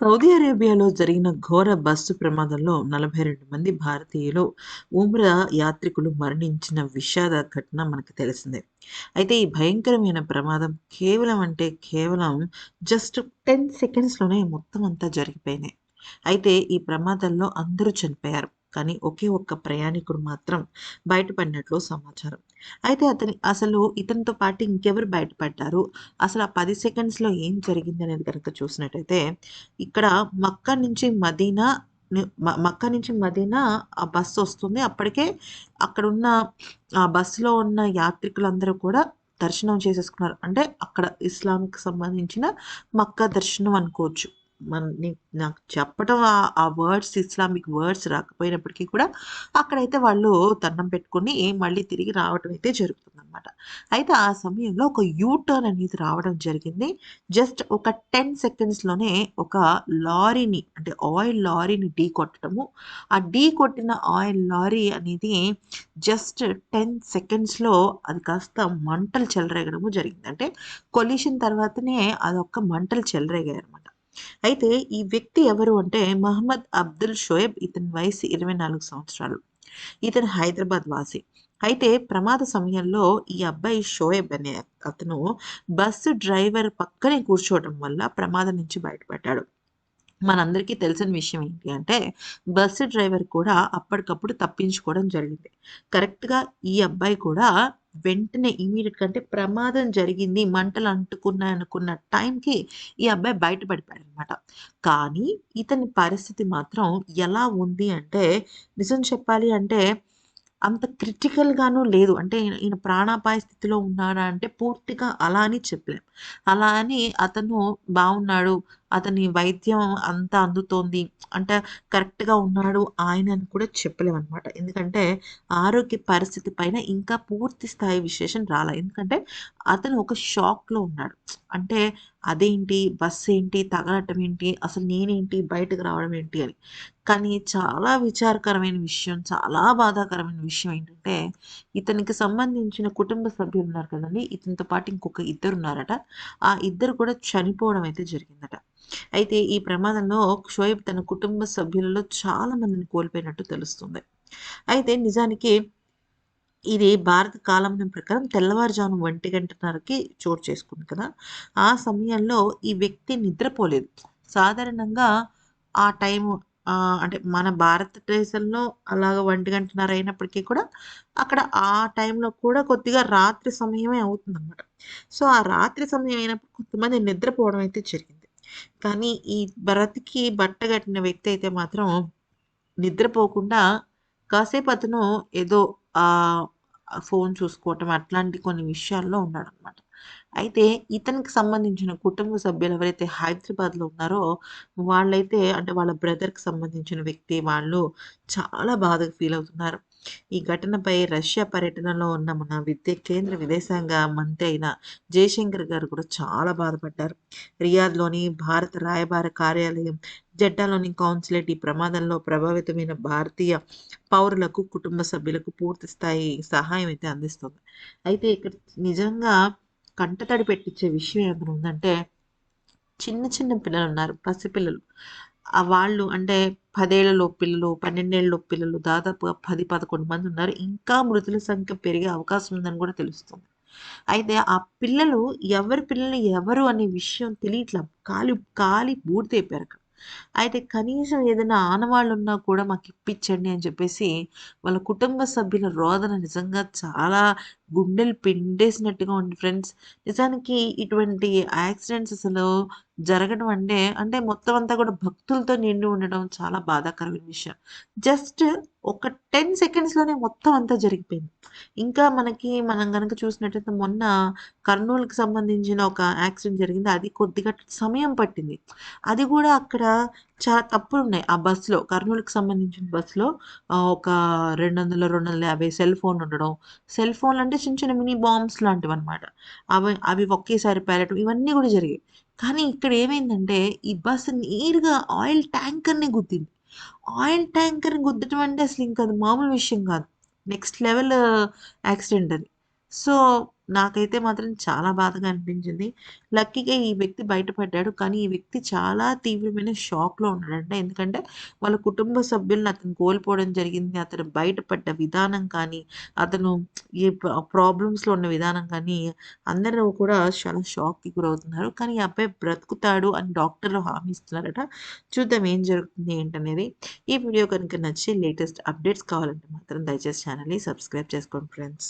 Saudi అరేబియాలో జరిగిన ఘోర బస్సు ప్రమాదంలో 42 మంది భారతీయులు, ఉమ్రా యాత్రికులు మరణించిన విషాద ఘటన మనకు తెలిసిందే. అయితే ఈ భయంకరమైన ప్రమాదం కేవలం అంటే కేవలం జస్ట్ 10 సెకండ్స్‌లోనే మొత్తం అంతా జరిగిపోయినాయి. అయితే ఈ ప్రమాదంలో అందరూ చనిపోయారు. కానీ ఒకే ఒక్క ప్రయాణికుడు మాత్రం బయటపడినట్లు సమాచారం. అయితే అతని అసలు ఇతనితో పాటు ఇంకెవరు బయటపడ్డారు? అసలు ఆ పది సెకండ్స్‌లో ఏం జరిగింది అనేది గనక చూసినట్టయితే, ఇక్కడ మక్కా నుంచి మదీనా మక్కా నుంచి మదీనా ఆ బస్సు వస్తుంది అప్పటికే అక్కడున్న ఆ బస్సులో ఉన్న యాత్రికులందరూ కూడా దర్శనం చేసేసుకున్నారు. అంటే అక్కడ ఇస్లాంకి సంబంధించిన మక్కా దర్శనం అనుకోవచ్చు. మన నాకు చెప్పడం ఆ వర్డ్స్ ఇస్లామిక్ వర్డ్స్ రాకపోయినప్పటికీ కూడా అక్కడైతే వాళ్ళు దండం పెట్టుకొని మళ్ళీ తిరిగి రావటం అయితే జరుగుతుందన్నమాట అయితే ఆ సమయంలో ఒక యూ టర్న్ అనేది రావడం జరిగింది. జస్ట్ ఒక 10 సెకండ్స్‌లోనే ఒక లారీని అంటే ఆయిల్ లారీని ఢీకొట్టడము. ఆ ఢీకొట్టిన ఆయిల్ లారీ అనేది జస్ట్ 10 సెకండ్స్‌లో అది కాస్త మంటలు చెలరేగడము జరిగింది. అంటే కొలిషన్ తర్వాతనే అదొక్క మంటలు చెలరేగాయనమాట. అయితే ఈ వ్యక్తి ఎవరు అంటే మహమ్మద్ అబ్దుల్ షోయబ్ ఇతని వయసు 24 సంవత్సరాలు. ఇతను హైదరాబాద్ వాసి. అయితే ప్రమాద సమయంలో ఈ అబ్బాయి షోయబ్ అనే అతను బస్సు డ్రైవర్ పక్కనే కూర్చోవటం వల్ల ప్రమాదం నుంచి బయటపడ్డాడు. మనందరికీ తెలిసిన విషయం ఏంటి అంటే బస్సు డ్రైవర్ కూడా అప్పటికప్పుడు తప్పించుకోవడం జరిగింది. కరెక్ట్‌గా ఈ అబ్బాయి కూడా వెంటనే ఇమీడియట్గా అంటే ప్రమాదం జరిగింది, మంటలు అంటుకున్నాయనుకున్న టైంకి ఈ అబ్బాయి బయటపడిపోయాడు అనమాట కానీ ఇతని పరిస్థితి మాత్రం ఎలా ఉంది అంటే నిజం చెప్పాలి అంటే అంత క్రిటికల్‌గాను లేదు. అంటే ఈయన ప్రాణాపాయ స్థితిలో ఉన్నాడా అంటే పూర్తిగా అలా అని చెప్పలేం. అలా అని అతను బాగున్నాడు అతని వైద్యం అంతా అందుతోంది, అంటే కరెక్ట్‌గా ఉన్నాడు ఆయన అని కూడా చెప్పలేమనమాట. ఎందుకంటే ఆరోగ్య పరిస్థితి పైన ఇంకా పూర్తి స్థాయి విశేషం రాలే ఎందుకంటే అతను ఒక షాక్‌లో ఉన్నాడు. అంటే అదేంటి? బస్సేంటి? తగలటం ఏంటి? అసలు నేనేంటి? బయటకు రావడం ఏంటి? అని. కానీ చాలా విచారకరమైన విషయం, చాలా బాధాకరమైన విషయం ఏంటంటే ఇతనికి సంబంధించిన కుటుంబ సభ్యులు ఉన్నారు కదండి ఇతనితో పాటు ఇంకొక ఇద్దరు ఉన్నారట ఆ ఇద్దరు కూడా చనిపోవడం అయితే జరిగిందట. అయితే ఈ ప్రమాదంలో షోయబ్ తన కుటుంబ సభ్యులలో చాలా మందిని కోల్పోయినట్టు తెలుస్తుంది. అయితే నిజానికి ఇది భారత కాలమానం ప్రకారం తెల్లవారుజామున 1:30కి చోటు చేసుకుంది కదా! ఆ సమయంలో ఈ వ్యక్తి నిద్రపోలేదు. సాధారణంగా ఆ టైం అంటే మన భారతదేశంలో అలాగా 1:30 అయినప్పటికీ కూడా అక్కడ ఆ టైంలో కూడా కొద్దిగా రాత్రి సమయమే అవుతుంది అన్నమాట సో, ఆ రాత్రి సమయం అయినప్పుడు కొంతమంది నిద్రపోవడం అయితే జరిగింది. కానీ ఈ భరత్కి బట్ట కట్టిన వ్యక్తి అయితే మాత్రం నిద్రపోకుండా కాసేపు అతను ఏదో ఫోన్ చూసుకోవటం అట్లాంటి కొన్ని విషయాల్లో ఉన్నాడనమాట. అయితే ఇతనికి సంబంధించిన కుటుంబ సభ్యులు ఎవరైతే హైదరాబాద్‌లో ఉన్నారో వాళ్ళైతే అంటే వాళ్ళ బ్రదర్‌కి సంబంధించిన వ్యక్తి వాళ్ళు చాలా బాధగా ఫీల్ అవుతున్నారు. ఈ ఘటనపై రష్యా పర్యటనలో ఉన్న మన విద్య కేంద్ర విదేశాంగ మంత్రి అయిన జయశంకర్ గారు కూడా చాలా బాధపడ్డారు. రియాద్‌లోని భారత రాయబార కార్యాలయం, జెడ్డాలోని కౌన్సిలేట్ ఈ ప్రమాదంలో ప్రభావితమైన భారతీయ పౌరులకు, కుటుంబ సభ్యులకు పూర్తి స్థాయి సహాయం అయితే అందిస్తుంది. అయితే ఇక్కడ నిజంగా కంటతడి పెట్టించే విషయం ఏమైనా ఉందంటే చిన్న చిన్న పిల్లలు ఉన్నారు పసిపిల్లలు. వాళ్ళు అంటే 10 పిల్లలు, 12 పిల్లలు దాదాపుగా పది పదకొండు మంది ఉన్నారు ఇంకా మృతుల సంఖ్య పెరిగే అవకాశం ఉందని కూడా తెలుస్తుంది. అయితే ఆ పిల్లలు ఎవరి పిల్లలు ఎవరు అనే విషయం తెలియట్లా. కాలి కాలి బూడిదైపోయారక్కడ. అయితే కనీసం ఏదైనా ఆనవాళ్ళు ఉన్నా కూడా మాకు ఇప్పించండి అని చెప్పేసి వాళ్ళ కుటుంబ సభ్యుల రోదన నిజంగా చాలా గుండెలు పిండేసినట్టుగా ఉంది ఫ్రెండ్స్. నిజానికి ఇటువంటి యాక్సిడెంట్స్ అసలు జరగడం అంటే, అంటే మొత్తం అంతా కూడా భక్తులతో నిండి ఉండడం చాలా బాధాకరమైన విషయం. జస్ట్ ఒక 10 సెకండ్స్‌లోనే మొత్తం అంతా జరిగిపోయింది. ఇంకా మనకి మనం కనుక చూసినట్టయితే మొన్న కర్నూలుకి సంబంధించిన ఒక యాక్సిడెంట్ జరిగింది. అది కొద్దిగా సమయం పట్టింది. అది కూడా అక్కడ చాలా తప్పులు ఉన్నాయి ఆ బస్సులో కర్నూలుకి సంబంధించిన బస్సులో ఒక రెండు వందల రెండు వందల యాభై సెల్ ఫోన్ ఉండడం. సెల్ ఫోన్‌లు అంటే చిన్న చిన్న మినీ బాంబ్స్ లాంటివి అనమాట అవి అవి ఒకేసారి పేలటం ఇవన్నీ కూడా జరిగాయి. కానీ ఇక్కడ ఏమైందంటే ఈ బస్సు నేరుగా ఆయిల్ ట్యాంకర్‌ని గుద్దింది. ఆయిల్ ట్యాంకర్‌ని గుద్దటం అంటే అసలు ఇంకా అది మామూలు విషయం కాదు. నెక్స్ట్ లెవెల్ యాక్సిడెంట్ అది. సో, నాకైతే మాత్రం చాలా బాధగా అనిపించింది. లక్కీగా ఈ వ్యక్తి బయటపడ్డాడు. కానీ ఈ వ్యక్తి చాలా తీవ్రమైన షాక్‌లో ఉన్నాడంట. ఎందుకంటే వాళ్ళ కుటుంబ సభ్యులను అతను కోల్పోవడం జరిగింది. అతను బయటపడ్డ విధానం కానీ, అతను ఈ ప్రాబ్లమ్స్‌లో ఉన్న విధానం కానీ, అందరూ కూడా చాలా షాక్‌కి గురవుతున్నారు. కానీ ఈ అబ్బాయి బ్రతుకుతాడు అని డాక్టర్లు హామీ ఇస్తున్నారట. చూద్దాం ఏం జరుగుతుంది ఏంటనేది. ఈ వీడియో కనుక నచ్చి లేటెస్ట్ అప్డేట్స్ కావాలంటే మాత్రం దయచేసి ఛానల్ని సబ్స్క్రైబ్ చేసుకోండి ఫ్రెండ్స్.